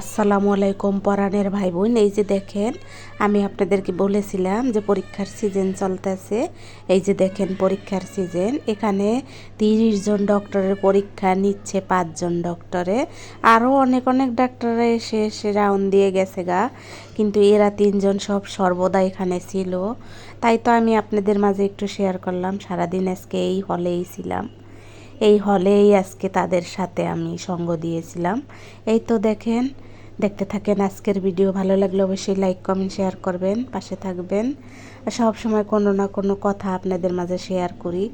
আসসালামু আলাইকুম পরাণের ভাই বোন এই যে দেখেন, আমি আপনাদেরকে বলেছিলাম যে পরীক্ষার সিজন চলতেছে। এই যে দেখেন, পরীক্ষার সিজন এখানে তিরিশ জন ডক্টরের পরীক্ষা নিচ্ছে পাঁচজন ডক্টরে আরও অনেক অনেক ডাক্তাররা এসে এসে রাউন্ড দিয়ে গেছে গা। কিন্তু এরা তিনজন সব সর্বদা এখানে ছিল। তাই তো আমি আপনাদের মাঝে একটু শেয়ার করলাম, সারাদিন আজকে এই হলেই ছিলাম। এই হলেই আজকে তাদের সাথে আমি সঙ্গ দিয়েছিলাম। এই তো দেখেন, দেখতে থাকেন আজকের ভিডিও। ভালো লাগলে অবশ্যই লাইক কমেন্ট শেয়ার করবেন, পাশে থাকবেন। সব সময় কোনো না কোনো কথা আপনাদের মাঝে শেয়ার করি।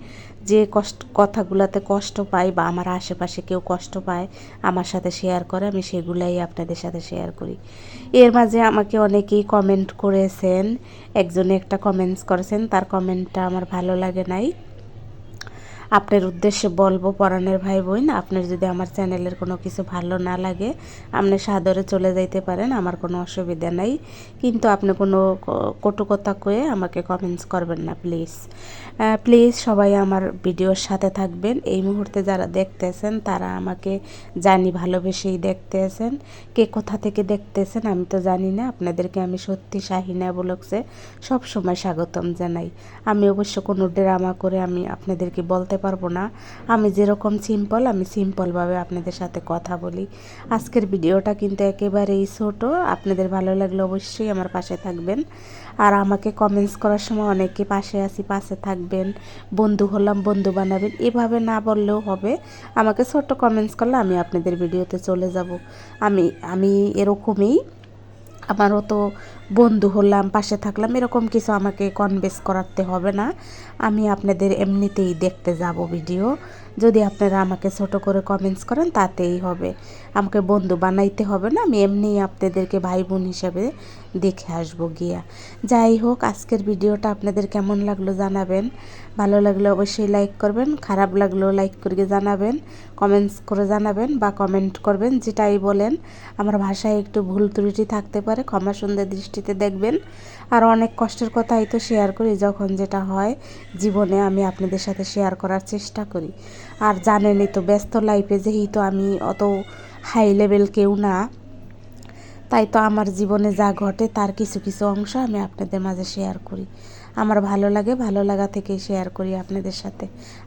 যে কষ্ট, কথাগুলোতে কষ্ট পাই বা আমার আশেপাশে কেউ কষ্ট পায়, আমার সাথে শেয়ার করে, আমি সেগুলাই আপনাদের সাথে শেয়ার করি। এর মাঝে আমাকে অনেকেই কমেন্ট করেছেন। একজনে একটা কমেন্টস করেছেন, তার কমেন্টটা আমার ভালো লাগে নাই। আপনার উদ্দেশ্যে বলব পরাণের ভাই বোন, আপনার যদি আমার চ্যানেলের কোনো কিছু ভালো না লাগে, আপনি সাদরে চলে যাইতে পারেন, আমার কোনো অসুবিধা নাই। কিন্তু আপনি কোনো কটু কথা কয়ে আমাকে কমেন্টস করবেন না প্লিজ প্লিজ সবাই আমার ভিডিওর সাথে থাকবেন। এই মুহূর্তে যারা দেখতেছেন, তারা আমাকে জানি, ভালোবেসেই দেখতেছেন। কে কোথা থেকে দেখতেছেন আমি তো জানি না, আপনাদেরকে আমি সত্যি শাহিনা বলকছে সব সময় স্বাগতম জানাই। আমি অবশ্য কোনো ড্রামা করে আমি আপনাদেরকে বলতে পারব না। আমি যেরকম সিম্পল আমি সিম্পলভাবে আপনাদের সাথে কথা বলি। আজকের ভিডিওটা কিন্তু একেবারেই ছোট, আপনাদের ভালো লাগলে অবশ্যই আমার পাশে থাকবেন। আর আমাকে কমেন্টস করার সময় অনেকে পাশে আসি পাশে থাকবেন, বন্ধু হলাম, বন্ধু বানাবেন, এভাবে না বললেও হবে। আমাকে ছোট্ট কমেন্টস করলে আমি আপনাদের ভিডিওতে চলে যাব। আমি আমি এরকমই। আমারও তো বন্ধু হলাম, পাশে থাকলাম, এরকম কিছু আমাকে কনভেস করাতে হবে না। আমি আপনাদের এমনিতেই দেখতে যাব ভিডিও যদি আপনারা আমাকে ছোট করে কমেন্টস করেন, তাতেই হবে। আমাকে বন্ধু বানাইতে হবে না, আমি এমনিই আপনাদেরকে ভাই বোন হিসেবে দেখে আসব গিয়া। যাই হোক, আজকের ভিডিওটা আপনাদের কেমন লাগল জানাবেন। ভালো লাগলে অবশ্যই লাইক করবেন, খারাপ লাগলেও লাইক করে জানাবেন কমেন্টস করে জানাবেন বা কমেন্ট করবেন, যেটাই বলেন। আমার ভাষায় একটু ভুল ত্রুটি থাকতে পারে, ক্ষমা সুন্দর দৃষ্টিতে দেখবেন। আর অনেক কষ্টের কথাই তো শেয়ার করি, যখন যেটা হয় জীবনে আমি আপনাদের সাথে শেয়ার করার চেষ্টা করি। আর জানেনই তো, ব্যস্ত লাইফে যেহেতু আমি অত হাই লেভেল কেউ না, তাই তো আমার জীবনে যা ঘটে তার কিছু কিছু অংশ আমি আপনাদের মাঝে শেয়ার করি। আমার ভালো লাগে, ভালো লাগা থেকে শেয়ার করি আপনাদের সাথে।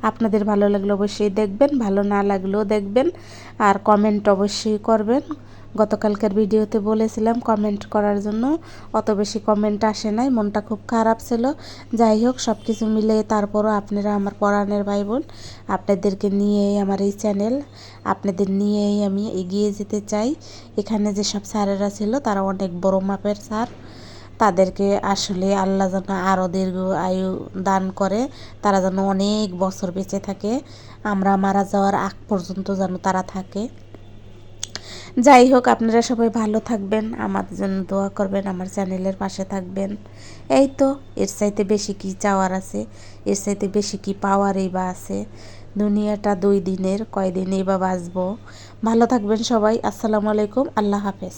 আপনাদের ভালো লাগলে অবশ্যই দেখবেন, ভালো না লাগলেও দেখবেন। আর কমেন্ট অবশ্যই করবেন। গতকালকের ভিডিওতে বলেছিলাম কমেন্ট করার জন্য। অত বেশি কমেন্ট আসে নাই, মনটা খুব খারাপ ছিল। যাই হোক সব কিছু মিলে তারপরও আপনারা আমার পরাণের ভাই বোন আপনাদেরকে নিয়েই আমার এই চ্যানেল আপনাদের নিয়েই আমি এগিয়ে যেতে চাই। এখানে যে সব স্যারেরা ছিল, তারা অনেক বড় মাপের স্যার। তাদেরকে আসলে আল্লাহ যেন আরও দীর্ঘ আয়ু দান করে, তারা যেন অনেক বছর বেঁচে থাকে। আমরা মারা যাওয়ার আগ পর্যন্ত যেন তারা থাকে। যাই হোক, আপনারা সবাই ভালো থাকবেন আমার জন্য দোয়া করবেন, আমার চ্যানেলের পাশে থাকবেন। এই তো, এর চাইতে বেশি কি চাওয়ার আছে? এর চাইতে বেশি কি পাওয়ারই বা আছে? দুনিয়াটা দুই দিনের, কয়দিনই বা বাঁচবো? ভালো থাকবেন সবাই, আসসালামু আলাইকুম, আল্লাহ হাফেজ।